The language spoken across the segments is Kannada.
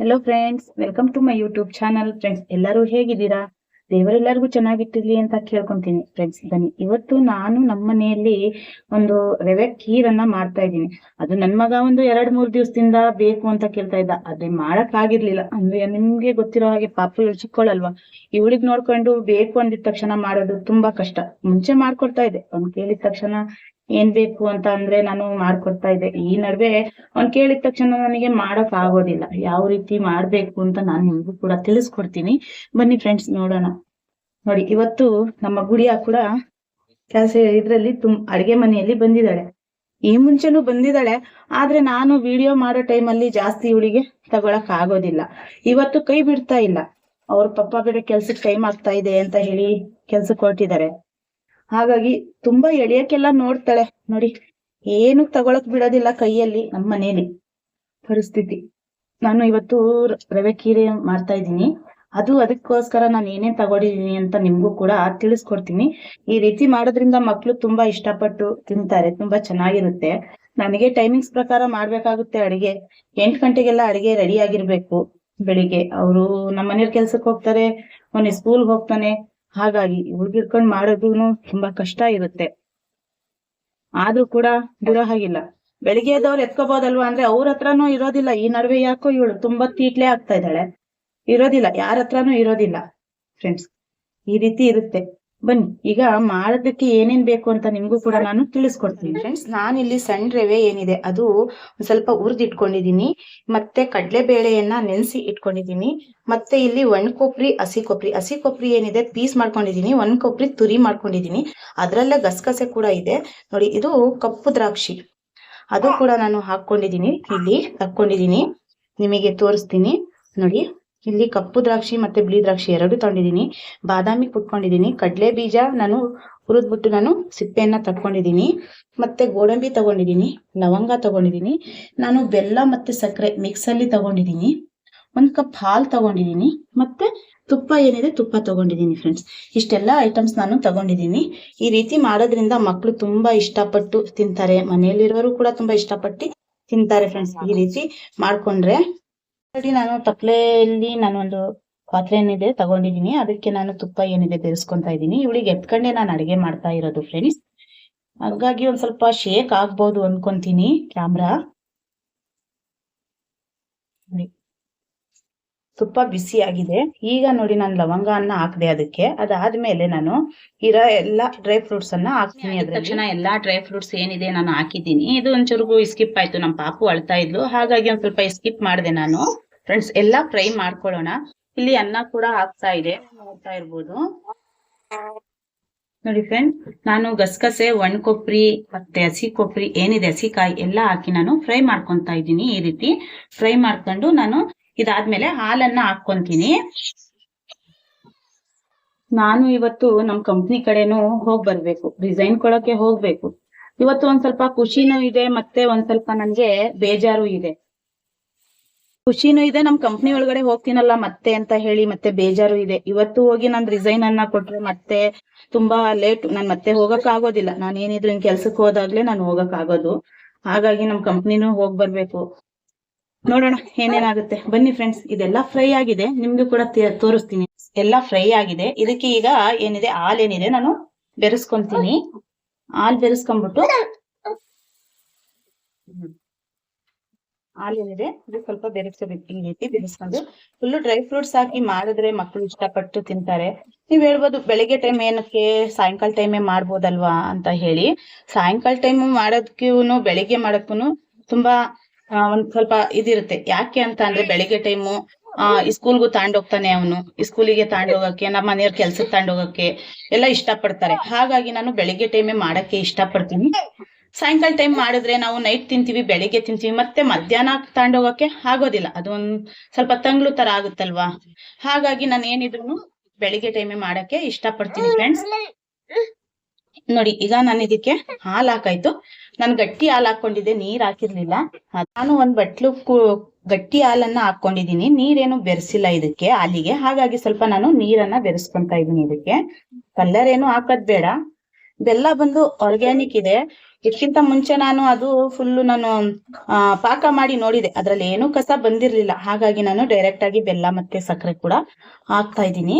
Hello friends welcome to my YouTube channel friends ಎಲ್ಲರೂ ಹೇಗಿದ್ದೀರಾ? ದೇವರೆಲ್ಲರಿಗೂ ಚೆನ್ನಾಗಿಟ್ಟಿರ್ಲಿ ಅಂತ ಕೇಳ್ಕೊಂತೀನಿ. ಫ್ರೆಂಡ್ಸ್ ಬನ್ನಿ, ಇವತ್ತು ನಾನು ನಮ್ಮ ಮನೆಯಲ್ಲಿ ಒಂದು ರವೆ ಖೀರನ್ನ ಮಾಡ್ತಾ ಇದ್ದೀನಿ. ಅದು ನನ್ನ ಮಗ ಒಂದು ಎರಡ್ ಮೂರ್ ದಿವಸದಿಂದ ಬೇಕು ಅಂತ ಕೇಳ್ತಾ ಇದ್ದ. ಅದೇ ಮಾಡಕ್ ಆಗಿರ್ಲಿಲ್ಲ. ಅಂದ್ರೆ ನಿಮ್ಗೆ ಗೊತ್ತಿರೋ ಹಾಗೆ ಪಾಪ ಚಿಕ್ಕೋಳಲ್ವಾ? ಹುಡುಗಿ ನೋಡ್ಕೊಂಡು ಬೇಕು ಅಂದಿದ ತಕ್ಷಣ ಮಾಡೋದು ತುಂಬಾ ಕಷ್ಟ. ಮುಂಚೆ ಮಾಡ್ಕೊಡ್ತಾ ಇದ್ದೆ. ಅವ್ನು ಕೇಳಿದ ತಕ್ಷಣ ಏನ್ ಬೇಕು ಅಂತ ಅಂದ್ರೆ ನಾನು ಮಾಡ್ಕೊಡ್ತಾ ಇದ್ದೆ. ಈ ನಡುವೆ ಅವ್ನ್ ಕೇಳಿದ ತಕ್ಷಣ ನನಗೆ ಮಾಡಕ್ ಆಗೋದಿಲ್ಲ. ಯಾವ ರೀತಿ ಮಾಡ್ಬೇಕು ಅಂತ ನಾನು ನಿಮ್ಗೂ ಕೂಡ ತಿಳಿಸ್ಕೊಡ್ತೀನಿ. ಬನ್ನಿ ಫ್ರೆಂಡ್ಸ್ ನೋಡೋಣ. ನೋಡಿ, ಇವತ್ತು ನಮ್ಮ ಗುಡಿಯ ಕೂಡ ಕೆಲಸ ಇದ್ರಲ್ಲಿ ತುಂಬ ಅಡಿಗೆ ಮನೆಯಲ್ಲಿ ಬಂದಿದ್ದಾಳೆ ಈ ಮುಂಚೆನೂ ಬಂದಿದ್ದಾಳೆ, ಆದ್ರೆ ನಾನು ವಿಡಿಯೋ ಮಾಡೋ ಟೈಮಲ್ಲಿ ಜಾಸ್ತಿ ಇವಳಿಗೆ ತಗೊಳಕ್ ಆಗೋದಿಲ್ಲ. ಇವತ್ತು ಕೈ ಬಿಡ್ತಾ ಇಲ್ಲ. ಅವ್ರ ಪಪ್ಪ ಬೇರೆ ಕೆಲ್ಸಕ್ಕೆ ಟೈಮ್ ಆಗ್ತಾ ಇದೆ ಅಂತ ಹೇಳಿ ಕೆಲ್ಸಕ್ಕೆ ಹೊರಟಿದ್ದಾರೆ. ಹಾಗಾಗಿ ತುಂಬಾ ಎಳಿಯಕ್ಕೆಲ್ಲ ನೋಡ್ತಾಳೆ. ನೋಡಿ, ಏನು ತಗೊಳಕ್ ಬಿಡೋದಿಲ್ಲ ಕೈಯಲ್ಲಿ ನಮ್ಮ ಮನೇಲಿ. ಪರಿಸ್ಥಿತಿ. ನಾನು ಇವತ್ತು ರವೆ ಕೀರೆ ಮಾಡ್ತಾ ಇದ್ದೀನಿ. ಅದು ಅದಕ್ಕೋಸ್ಕರ ನಾನು ಏನೇನ್ ತಗೊಂಡಿದೀನಿ ಅಂತ ನಿಮ್ಗೂ ಕೂಡ ತಿಳಿಸ್ಕೊಡ್ತೀನಿ. ಈ ರೀತಿ ಮಾಡೋದ್ರಿಂದ ಮಕ್ಳು ತುಂಬಾ ಇಷ್ಟಪಟ್ಟು ತಿಂತಾರೆ, ತುಂಬಾ ಚೆನ್ನಾಗಿರುತ್ತೆ. ನನಗೆ ಟೈಮಿಂಗ್ಸ್ ಪ್ರಕಾರ ಮಾಡ್ಬೇಕಾಗುತ್ತೆ ಅಡಿಗೆ. ಎಂಟ್ ಗಂಟೆಗೆಲ್ಲ ಅಡಿಗೆ ರೆಡಿ ಆಗಿರ್ಬೇಕು. ಬೆಳಿಗ್ಗೆ. ಅವರು ನಮ್ಮ ಮನೆಯವ್ರ ಕೆಲ್ಸಕ್ಕೆ ಹೋಗ್ತಾರೆ ಮನೆ ಸ್ಕೂಲ್ಗೆ ಹೋಗ್ತಾನೆ. ಹಾಗಾಗಿ ಹುಡ್ಗಿಡ್ಕೊಂಡ್ ಮಾಡೋದೂನು ತುಂಬಾ ಕಷ್ಟ ಇರುತ್ತೆ. ಆದ್ರೂ ಕೂಡ ದೂರ ಹಾಗಿಲ್ಲ ಬೆಳಿಗ್ಗೆ ಎದ್ದವ್ರು ಎತ್ಕೋಬಹುದಲ್ವಾ ಅಂದ್ರೆ ಅವ್ರ ಹತ್ರನೂ ಇರೋದಿಲ್ಲ. ಈ ನಡುವೆ ಯಾಕೋ ಇವಳು ತುಂಬಾ ತೀಟ್ಲೆ ಆಗ್ತಾ ಇದ್ದಾಳೆ. ಇರೋದಿಲ್ಲ. ಯಾರ ಹತ್ರನೂ ಇರೋದಿಲ್ಲ. ಫ್ರೆಂಡ್ಸ್ ಈ ರೀತಿ ಇರುತ್ತೆ. ಬನ್ನಿ ಈಗ ಮಾಡೋದಕ್ಕೆ ಏನೇನ್ ಬೇಕು ಅಂತ ನಿಮ್ಗೂ ಕೂಡ ನಾನು ತಿಳಿಸ್ಕೊಡ್ತೀನಿ ಫ್ರೆಂಡ್ಸ್ ನಾನು ಇಲ್ಲಿ ಸಣ್ಣ ರವೆ ಏನಿದೆ ಅದು ಒಂದ್ ಸ್ವಲ್ಪ ಉರಿದಿಟ್ಕೊಂಡಿದ್ದೀನಿ ಇಟ್ಕೊಂಡಿದೀನಿ ಮತ್ತೆ ಕಡಲೆ ಬೇಳೆಯನ್ನ ನೆನೆಸಿ ಇಟ್ಕೊಂಡಿದೀನಿ ಮತ್ತೆ ಇಲ್ಲಿ ಒಣ ಕೊಬ್ಬರಿ ಹಸಿ ಕೊಬ್ಬರಿ ಹಸಿ ಕೊಬ್ಬರಿ ಏನಿದೆ ಪೀಸ್ ಮಾಡ್ಕೊಂಡಿದೀನಿ ಒಣ ಕೊಬ್ಬರಿ ತುರಿ ಮಾಡ್ಕೊಂಡಿದೀನಿ ಅದ್ರಲ್ಲೇ ಗಸಗಸೆ ಕೂಡ ಇದೆ. ನೋಡಿ ಇದು ಕಪ್ಪು ದ್ರಾಕ್ಷಿ. ಅದು ಕೂಡ ನಾನು ಹಾಕೊಂಡಿದೀನಿ ಇಲ್ಲಿ ತಕ್ಕೊಂಡಿದೀನಿ ನಿಮಗೆ ತೋರಿಸ್ತೀನಿ. ನೋಡಿ ಇಲ್ಲಿ ಕಪ್ಪು ದ್ರಾಕ್ಷಿ ಮತ್ತೆ ಬಿಳಿ ದ್ರಾಕ್ಷಿ ಎರಡು ತಗೊಂಡಿದೀನಿ ಬಾದಾಮಿ ಕುಟ್ಕೊಂಡಿದೀನಿ ಕಡಲೆ ಬೀಜ ನಾನು ಹುರಿದ್ಬಿಟ್ಟು ನಾನು ಸಿಪ್ಪೆಯನ್ನ ತಕ್ಕೊಂಡಿದೀನಿ ಮತ್ತೆ ಗೋಡಂಬಿ ತಗೊಂಡಿದೀನಿ ಲವಂಗ ತಗೊಂಡಿದೀನಿ ನಾನು ಬೆಲ್ಲ ಮತ್ತೆ ಸಕ್ಕರೆ ಮಿಕ್ಸ್ ಅಲ್ಲಿ ತಗೊಂಡಿದೀನಿ ಒಂದ್ ಕಪ್ ಹಾಲ್ ತಗೊಂಡಿದೀನಿ ಮತ್ತೆ ತುಪ್ಪ ಏನಿದೆ ತುಪ್ಪ ತಗೊಂಡಿದೀನಿ ಫ್ರೆಂಡ್ಸ್ ಇಷ್ಟೆಲ್ಲ ಐಟಮ್ಸ್ ನಾನು ತಗೊಂಡಿದೀನಿ ಈ ರೀತಿ ಮಾಡೋದ್ರಿಂದ ಮಕ್ಕಳು ತುಂಬಾ ಇಷ್ಟಪಟ್ಟು ತಿಂತಾರೆ. ಮನೆಯಲ್ಲಿರೋರು ಕೂಡ ತುಂಬಾ ಇಷ್ಟಪಟ್ಟು ತಿಂತಾರೆ ಫ್ರೆಂಡ್ಸ್ ಈ ರೀತಿ ಮಾಡ್ಕೊಂಡ್ರೆ ಆಲ್ರೆಡಿ ನಾನು ತಪ್ಲೆಯಲ್ಲಿ ನಾನು ಒಂದು ಪಾತ್ರೆ ಏನಿದೆ ತಗೊಂಡಿದೀನಿ ಅದಕ್ಕೆ ನಾನು ತುಪ್ಪ ಏನಿದೆ ಬೆರೆಸ್ಕೊಂತಾ ಇದ್ದೀನಿ. ಇವಳಿಗೆ ಎತ್ಕೊಂಡೆ ನಾನು ಅಡಿಗೆ ಮಾಡ್ತಾ ಇರೋದು ಫ್ರೆಂಡ್ಸ್ ಹಾಗಾಗಿ ಒಂದ್ ಸ್ವಲ್ಪ ಶೇಕ್ ಆಗ್ಬೋದು ಅನ್ಕೊಂತೀನಿ ಕ್ಯಾಮ್ರಾ ತುಪ್ಪ ಬಿಸಿ ಆಗಿದೆ. ಈಗ ನೋಡಿ ನಾನು ಲವಂಗ ಅನ್ನ ಹಾಕ್ದೆ ಅದಕ್ಕೆ. ಅದಾದ್ಮೇಲೆ ನಾನು ಇರೋ ಎಲ್ಲ ಡ್ರೈ ಫ್ರೂಟ್ಸ್ ಅನ್ನ ಹಾಕ್ತೀನಿ ಅದ್ರ ತಕ್ಷಣ ಎಲ್ಲಾ ಡ್ರೈ ಫ್ರೂಟ್ಸ್ ಏನಿದೆ ನಾನು ಹಾಕಿದ್ದೀನಿ. ಇದು ಒಂಚೂರು ಸ್ಕಿಪ್ ಆಯ್ತು. ನಮ್ಮ ಪಾಪು ಅಳ್ತಾ ಇದ್ಲು. ಹಾಗಾಗಿ ಒಂದ್ ಸ್ವಲ್ಪ ಸ್ಕಿಪ್ ಮಾಡಿದೆ ನಾನು. ಫ್ರೆಂಡ್ಸ್ ಎಲ್ಲಾ ಫ್ರೈ ಮಾಡ್ಕೊಳ್ಳೋಣ. ಇಲ್ಲಿ ಅನ್ನ ಕೂಡ ಹಾಕ್ತಾ ಇದೆ. ನೋಡ್ತಾ ಇರ್ಬೋದು. ನೋಡಿ ಫ್ರೆಂಡ್ ನಾನು ಗಸಗಸೆ ಒಣ ಕೊಬ್ಬರಿ ಮತ್ತೆ ಹಸಿ ಕೊಬ್ಬರಿ ಏನಿದೆ ಹಸಿಕಾಯಿ ಎಲ್ಲ ಹಾಕಿ ನಾನು ಫ್ರೈ ಮಾಡ್ಕೊತಾ ಇದ್ದೀನಿ ಈ ರೀತಿ. ಫ್ರೈ ಮಾಡ್ಕೊಂಡು ನಾನು ಇದಾದ್ಮೇಲೆ ಹಾಲನ್ನ ಹಾಕೊಂತೀನಿ ನಾನು ಇವತ್ತು ನಮ್ ಕಂಪ್ನಿ ಕಡೆನೂ ಹೋಗ್ ಬರ್ಬೇಕು ರಿಸೈನ್ ಕೊಡಕ್ಕೆ ಹೋಗ್ಬೇಕು. ಇವತ್ತು ಒಂದ್ ಸ್ವಲ್ಪ ಖುಷಿನೂ ಇದೆ, ಮತ್ತೆ ಒಂದ್ ಸ್ವಲ್ಪ ನನ್ಗೆ ಬೇಜಾರು ಇದೆ. ಖುಷಿನೂ ಇದೆ, ನಮ್ ಕಂಪ್ನಿ ಒಳಗಡೆ ಹೋಗ್ತೀನಲ್ಲ ಮತ್ತೆ ಅಂತ ಹೇಳಿ ಮತ್ತೆ ಬೇಜಾರು ಇದೆ. ಇವತ್ತು ಹೋಗಿ ನನ್ ರಿಸೈನ್ ಅನ್ನ ಕೊಟ್ರೆ ಮತ್ತೆ ತುಂಬಾ ಲೇಟ್ ನಾನ್ ಮತ್ತೆ ಹೋಗಕ್ ಆಗೋದಿಲ್ಲ ನಾನೇನಿದ್ರು ಕೆಲ್ಸಕ್ಕೆ ಹೋದಾಗ್ಲೇ ನಾನು ಹೋಗಕ್ ಆಗೋದು ಹಾಗಾಗಿ ನಮ್ ಕಂಪ್ನಿನೂ ಹೋಗ್ ಬರ್ಬೇಕು. ನೋಡೋಣ, ಏನೇನಾಗುತ್ತೆ. ಬನ್ನಿ ಫ್ರೆಂಡ್ಸ್ ಇದೆಲ್ಲ ಫ್ರೈ ಆಗಿದೆ. ನಿಮ್ಗೂ ಕೂಡ ತೋರಿಸ್ತೀನಿ. ಎಲ್ಲ ಫ್ರೈ ಆಗಿದೆ. ಇದಕ್ಕೆ ಈಗ ಏನಿದೆ? ಹಾಲ್ ಏನಿದೆ ನಾನು ಬೆರೆಸ್ಕೊಂತೀನಿ. ಹಾಲ್ ಬೆರೆಸ್ಕೊಂಡ್ಬಿಟ್ಟು. ಹಾಲ್ ಏನಿದೆ ಇದು ಸ್ವಲ್ಪ ಬೆರೆಸ್ಕೋಬೇಕು. ಈ ರೀತಿ ಬೆರೆಸ್ಕೊಂಡು. ಫುಲ್ ಡ್ರೈ ಫ್ರೂಟ್ಸ್ ಹಾಕಿ ಮಾಡಿದ್ರೆ ಮಕ್ಕಳು ಇಷ್ಟಪಟ್ಟು ತಿಂತಾರೆ. ನೀವ್ ಹೇಳ್ಬೋದು, ಬೆಳಿಗ್ಗೆ ಟೈಮ್ ಏನಕ್ಕೆ ಸಾಯಂಕಾಲ ಟೈಮೇ ಮಾಡ್ಬೋದಲ್ವಾ ಅಂತ ಹೇಳಿ. ಸಾಯಂಕಾಲ ಟೈಮ್ ಮಾಡೋದಕ್ಕೂ ಬೆಳಿಗ್ಗೆ ಮಾಡೋಕ್ಕೂ ತುಂಬಾ ಒಂದ್ ಸ್ವಲ್ಪ ಇದಿರುತ್ತೆ. ಯಾಕೆ ಅಂತ ಅಂದ್ರೆ ಬೆಳಿಗ್ಗೆ ಟೈಮು ಆ ಸ್ಕೂಲ್ಗೂ ಹೋಗ್ತಾನೆ ಅವನು. ಸ್ಕೂಲಿಗೆ ಹೋಗಕ್ಕೆ, ನಮ್ಮ ಮನೆಯವ್ರ ಕೆಲ್ಸಕ್ಕೆ ಹೋಗಕ್ಕೆ ಎಲ್ಲ ಇಷ್ಟಪಡ್ತಾರೆ. ಹಾಗಾಗಿ ನಾನು ಬೆಳಿಗ್ಗೆ ಟೈಮೇ ಮಾಡಕ್ಕೆ ಇಷ್ಟಪಡ್ತೀನಿ. ಸಾಯಂಕಾಲ ಟೈಮ್ ಮಾಡಿದ್ರೆ ನಾವು ನೈಟ್ ತಿಂತೀವಿ, ಬೆಳಿಗ್ಗೆ ತಿಂತೀವಿ, ಮತ್ತೆ ಮಧ್ಯಾಹ್ನ ಹೋಗಕ್ಕೆ ಆಗೋದಿಲ್ಲ. ಅದೊಂದ್ ಸ್ವಲ್ಪ ತಂಗ್ಳು ತರ ಆಗುತ್ತಲ್ವಾ? ಹಾಗಾಗಿ ನಾನು ಏನಿದ್ರು ಬೆಳಿಗ್ಗೆ ಟೈಮೇ ಮಾಡಕ್ಕೆ ಇಷ್ಟ ಪಡ್ತೀನಿ ಫ್ರೆಂಡ್ಸ್ ನೋಡಿ, ಈಗ ನಾನು ಇದಕ್ಕೆ ಹಾಲ್ ಹಾಕಾಯ್ತು. ನಾನು ಗಟ್ಟಿ ಹಾಲ್ ಹಾಕೊಂಡಿದ್ದೆ, ನೀರ್ ಹಾಕಿರ್ಲಿಲ್ಲ. ನಾನು ಒಂದ್ ಬಟ್ಲು ಗಟ್ಟಿ ಹಾಲನ್ನ ಹಾಕೊಂಡಿದೀನಿ ನೀರೇನು ಬೆರೆಸಿಲ್ಲ ಇದಕ್ಕೆ, ಹಾಲಿಗೆ. ಹಾಗಾಗಿ ಸ್ವಲ್ಪ ನಾನು ನೀರನ್ನ ಬೆರೆಸ್ಕೊಂತ ಇದೀನಿ ಇದಕ್ಕೆ. ಕಲರ್ ಏನು ಹಾಕೋದ್ ಬೇಡ. ಬೆಲ್ಲ ಬಂದು ಆರ್ಗ್ಯಾನಿಕ್ ಇದೆ. ಇದಕ್ಕಿಂತ ಮುಂಚೆ ನಾನು ಅದು ಫುಲ್ಲು ನಾನು ಪಾಕ ಮಾಡಿ ನೋಡಿದೆ. ಅದ್ರಲ್ಲಿ ಏನು ಕಸ ಬಂದಿರ್ಲಿಲ್ಲ. ಹಾಗಾಗಿ ನಾನು ಡೈರೆಕ್ಟ್ ಆಗಿ ಬೆಲ್ಲ ಮತ್ತೆ ಸಕ್ಕರೆ ಕೂಡ ಹಾಕ್ತಾ ಇದ್ದೀನಿ.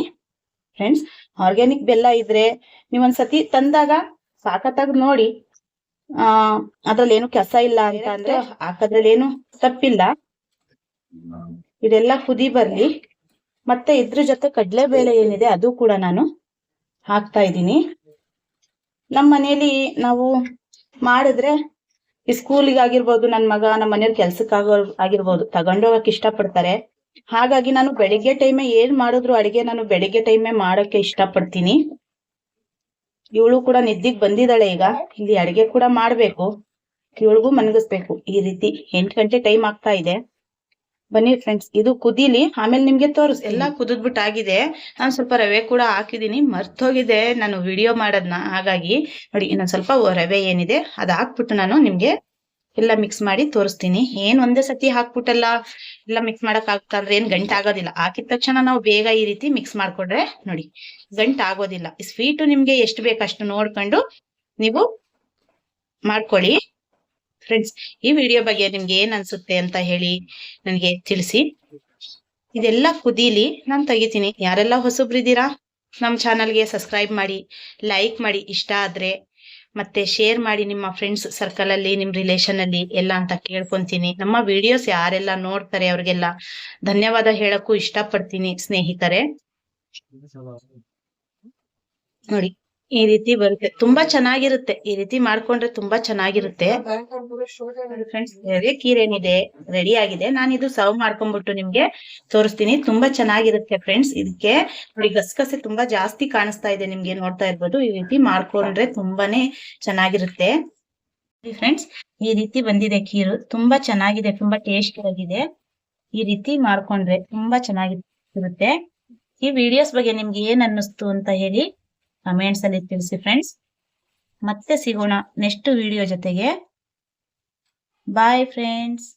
ಫ್ರೆಂಡ್ಸ್ ಆರ್ಗ್ಯಾನಿಕ್ ಬೆಲ್ಲ ಇದ್ರೆ ನೀವೊಂದ್ಸತಿ ತಂದಾಗ ಸಾಕತ್ತಾಗ ನೋಡಿ. ಆ ಅದ್ರಲ್ಲಿ ಏನು ಕಸ ಇಲ್ಲ ಅಂತ ಅಂದ್ರೆ ಅದ್ರಲ್ಲಿ ಏನು ತಪ್ಪಿಲ್ಲ. ಇದೆಲ್ಲ ಕುದಿ ಬರ್ಲಿ. ಮತ್ತೆ ಇದ್ರ ಜೊತೆ ಕಡಲೆಬೇಳೆ ಏನಿದೆ ಅದು ಕೂಡ ನಾನು ಹಾಕ್ತಾ ಇದ್ದೀನಿ. ನಮ್ಮ ಮನೇಲಿ ನಾವು ಮಾಡಿದ್ರೆ ಈ ಸ್ಕೂಲಿಗೆ ಆಗಿರ್ಬೋದು ನನ್ನ ಮಗ ನಮ್ಮ ಮನೆಯವ್ರ ಕೆಲ್ಸಕ್ಕೆ ಆಗೋ ಆಗಿರ್ಬೋದು ತಗೊಂಡೋಗಕ್ ಇಷ್ಟಪಡ್ತಾರೆ. ಹಾಗಾಗಿ ನಾನು ಬೆಳಿಗ್ಗೆ ಟೈಮೇ ಏನ್ ಮಾಡಿದ್ರು ಅಡಿಗೆ ನಾನು ಬೆಳಿಗ್ಗೆ ಟೈಮೇ ಮಾಡಕ್ಕೆ ಇಷ್ಟಪಡ್ತೀನಿ. ಇವಳು ಕೂಡ ನಿದ್ದಿಗ್ ಬಂದಿದ್ದಾಳೆ ಈಗ. ಇಲ್ಲಿ ಅಡಿಗೆ ಕೂಡ ಮಾಡ್ಬೇಕು. ಇವಳಿಗೂ ಮನಗಿಸ್ಬೇಕು. ಈ ರೀತಿ ಎಂಟ್ ಗಂಟೆ ಟೈಮ್ ಆಗ್ತಾ ಇದೆ. ಬನ್ನಿ ಫ್ರೆಂಡ್ಸ್ ಇದು ಕುದೀಲಿ, ಆಮೇಲೆ ನಿಮ್ಗೆ ತೋರಿಸ್ ಎಲ್ಲ ಕುದಿದ್ಬಿಟ್ಟು ಆಗಿದೆ ನಾನು ಸ್ವಲ್ಪ ರವೆ ಕೂಡ ಹಾಕಿದೀನಿ. ಮರ್ತೋಗಿದೆ ನಾನು ವಿಡಿಯೋ ಮಾಡೋದ್ನ. ಹಾಗಾಗಿ ನೋಡಿ, ಇನ್ನೊಂದ್ ಸ್ವಲ್ಪ ರವೆ ಏನಿದೆ, ಅದ್ ಹಾಕ್ಬಿಟ್ಟು ನಾನು ನಿಮ್ಗೆ ಎಲ್ಲ ಮಿಕ್ಸ್ ಮಾಡಿ ತೋರಿಸ್ತೀನಿ. ಏನ್ ಒಂದೇ ಸತಿ ಹಾಕ್ಬಿಟ್ಟೆಲ್ಲ, ಎಲ್ಲ ಮಿಕ್ಸ್ ಮಾಡಕ್ ಆಗ್ತಾ ಏನ್ ಗಂಟೆ ಆಗೋದಿಲ್ಲ. ಹಾಕಿದ ತಕ್ಷಣ ನಾವು ಬೇಗ ಈ ರೀತಿ ಮಿಕ್ಸ್ ಮಾಡ್ಕೊಂಡ್ರೆ ನೋಡಿ, ಗಂಟ ಆಗೋದಿಲ್ಲ. ಸ್ವೀಟು ನಿಮ್ಗೆ ಎಷ್ಟು ಬೇಕು ಅಷ್ಟು ನೋಡ್ಕೊಂಡು ನೀವು ಮಾಡ್ಕೊಳ್ಳಿ. ಫ್ರೆಂಡ್ಸ್ ಈ ವಿಡಿಯೋ ಬಗ್ಗೆ ನಿಮ್ಗೆ ಏನ್ ಅನ್ಸುತ್ತೆ ಅಂತ ಹೇಳಿ ನನಗೆ ತಿಳಿಸಿ. ಇದೆಲ್ಲ ಕುದೀಲಿ ನಾನ್ ತೆಗಿತೀನಿ. ಯಾರೆಲ್ಲ ಹೊಸಬ್ರಿದ್ದೀರಾ ನಮ್ಮ ಚಾನಲ್ಗೆ ಸಬ್ಸ್ಕ್ರೈಬ್ ಮಾಡಿ ಲೈಕ್ ಮಾಡಿ. ಇಷ್ಟ ಆದ್ರೆ ಮತ್ತೆ ಶೇರ್ ಮಾಡಿ ನಿಮ್ಮ ಫ್ರೆಂಡ್ಸ್ ಸರ್ಕಲ್ ಅಲ್ಲಿ ನಿಮ್ ರಿಲೇಷನ್ ಅಲ್ಲಿ ಎಲ್ಲ ಅಂತ ಕೇಳ್ಕೊಂತೀನಿ. ನಮ್ಮ ವಿಡಿಯೋಸ್ ಯಾರೆಲ್ಲ ನೋಡ್ತಾರೆ ಅವ್ರಿಗೆಲ್ಲ ಧನ್ಯವಾದ ಹೇಳಕ್ಕೂ ಇಷ್ಟಪಡ್ತೀನಿ ಸ್ನೇಹಿತರೆ. ನೋಡಿ. ಈ ರೀತಿ ಬರುತ್ತೆ. ತುಂಬಾ ಚೆನ್ನಾಗಿರುತ್ತೆ. ಈ ರೀತಿ ಮಾಡ್ಕೊಂಡ್ರೆ ತುಂಬಾ ಚೆನ್ನಾಗಿರುತ್ತೆ. ಫ್ರೆಂಡ್ಸ್ ಕೀರ್ ಏನಿದೆ ರೆಡಿ ಆಗಿದೆ. ನಾನು ಇದು ಸರ್ವ್ ಮಾಡ್ಕೊಂಡ್ಬಿಟ್ಟು ನಿಮ್ಗೆ ತೋರಿಸ್ತೀನಿ. ತುಂಬಾ ಚೆನ್ನಾಗಿರುತ್ತೆ ಫ್ರೆಂಡ್ಸ್ ಇದಕ್ಕೆ ನೋಡಿ, ಗಸಗಸೆ ತುಂಬಾ ಜಾಸ್ತಿ ಕಾಣಿಸ್ತಾ ಇದೆ ನಿಮ್ಗೆ ನೋಡ್ತಾ ಇರ್ಬೋದು. ಈ ರೀತಿ ಮಾಡ್ಕೊಂಡ್ರೆ ತುಂಬಾನೇ ಚೆನ್ನಾಗಿರುತ್ತೆ. ಫ್ರೆಂಡ್ಸ್ ಈ ರೀತಿ ಬಂದಿದೆ ಕೀರು. ತುಂಬಾ ಚೆನ್ನಾಗಿದೆ. ತುಂಬಾ ಟೇಸ್ಟ್ ಆಗಿದೆ. ಈ ರೀತಿ ಮಾಡ್ಕೊಂಡ್ರೆ ತುಂಬಾ ಚೆನ್ನಾಗಿರುತ್ತೆ. ಈ ವಿಡಿಯೋಸ್ ಬಗ್ಗೆ ನಿಮ್ಗೆ ಏನ್ ಅನ್ನಿಸ್ತು ಅಂತ ಹೇಳಿ ಕಮೆಂಟ್ಸ್ ಅಲ್ಲಿ ತಿಳಿಸಿ ಫ್ರೆಂಡ್ಸ್ ಮತ್ತೆ ಸಿಗೋಣ ನೆಕ್ಸ್ಟ್ ವಿಡಿಯೋ ಜೊತೆಗೆ. Bye friends